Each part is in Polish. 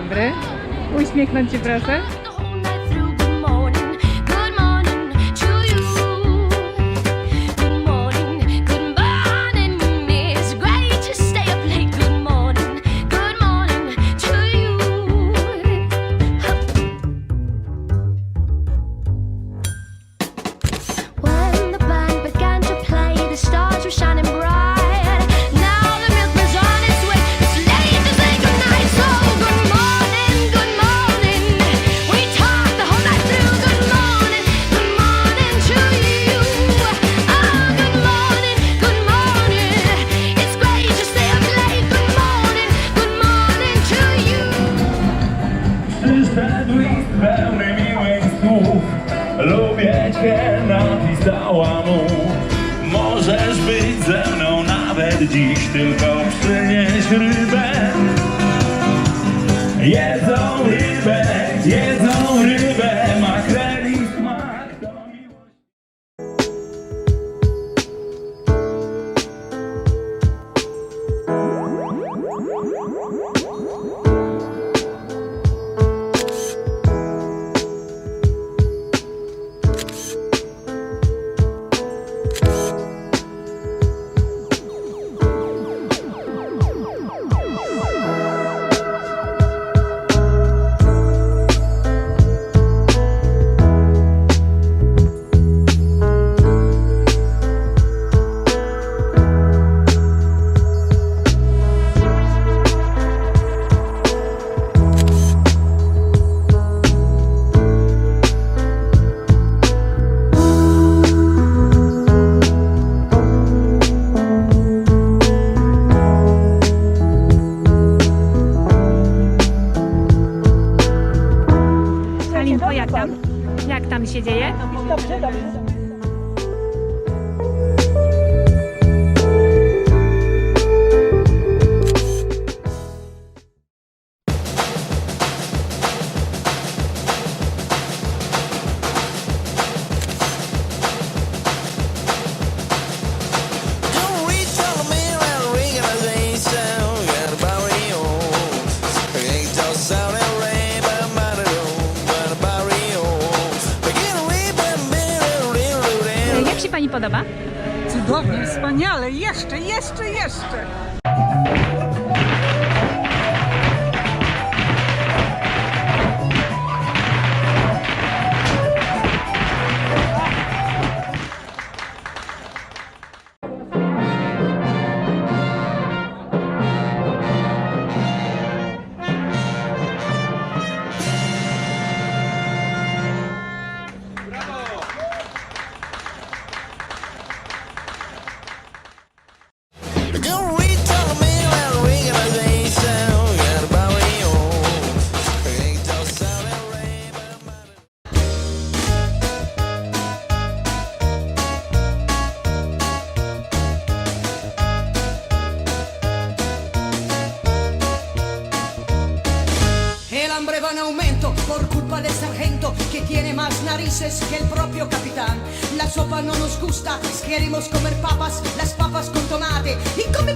dobry. Uśmiechnąć się proszę. być ze mną nawet dziś Tylko przynieś rybę. Jedzą rybę, jedzą rybę Makreli smak podoba? Cudownie, wspaniale, jeszcze, jeszcze, jeszcze! sopa sargento que tiene más narices que el propio capitán. La sopa no nos gusta, pues queremos comer papas, las papas con tomate y come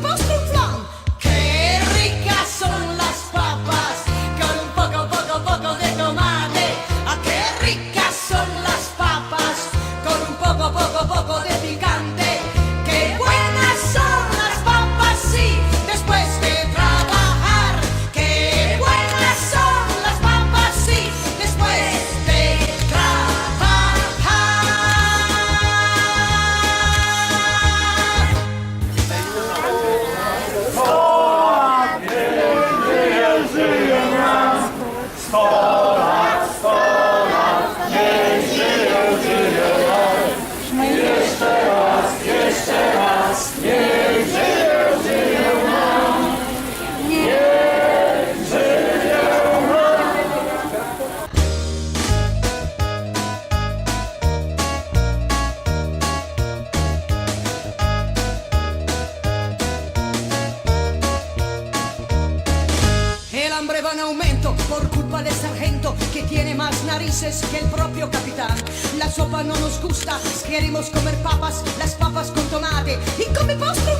tiene más narices que el propio capitán. La sopa no nos gusta, queremos comer papas, las papas con tomate y postre.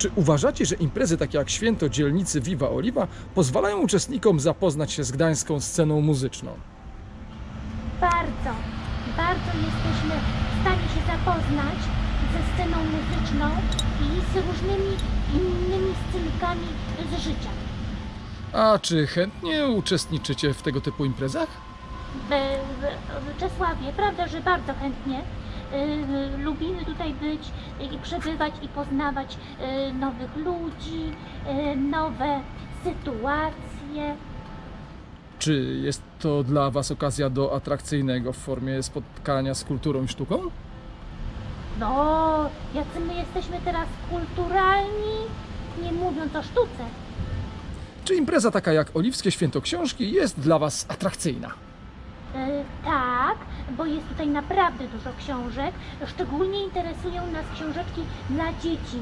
Czy uważacie, że imprezy takie jak święto dzielnicy Viva Oliva pozwalają uczestnikom zapoznać się z gdańską sceną muzyczną? Bardzo, bardzo jesteśmy w stanie się zapoznać ze sceną muzyczną i z różnymi innymi scenikami z życia. A czy chętnie uczestniczycie w tego typu imprezach? E, w- w Czesławie, prawda, że bardzo chętnie lubimy tutaj być i przebywać i poznawać e, nowych ludzi, e, nowe sytuacje. Czy jest to dla Was okazja do atrakcyjnego w formie spotkania z kulturą i sztuką? No, jacy my jesteśmy teraz kulturalni, nie mówiąc o sztuce. Czy impreza taka jak Oliwskie Święto Książki jest dla Was atrakcyjna? E, tak, bo jest tutaj naprawdę dużo książek. Szczególnie interesują nas książeczki dla dzieci,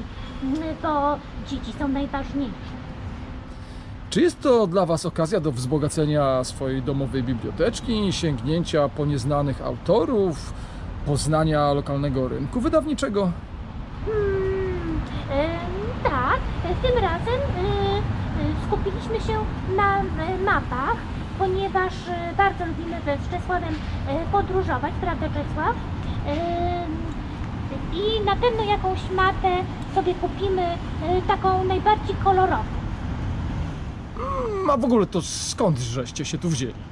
bo dzieci są najważniejsze. Czy jest to dla Was okazja do wzbogacenia swojej domowej biblioteczki, sięgnięcia po nieznanych autorów, poznania lokalnego rynku wydawniczego? Hmm, e, tak, tym razem e, e, skupiliśmy się na e, mapach, ponieważ e, bardzo lubimy z Czesławem e, podróżować, prawda Czesław? E, I na pewno jakąś mapę sobie kupimy, taką najbardziej kolorową. A w ogóle to skąd żeście się tu wzięli?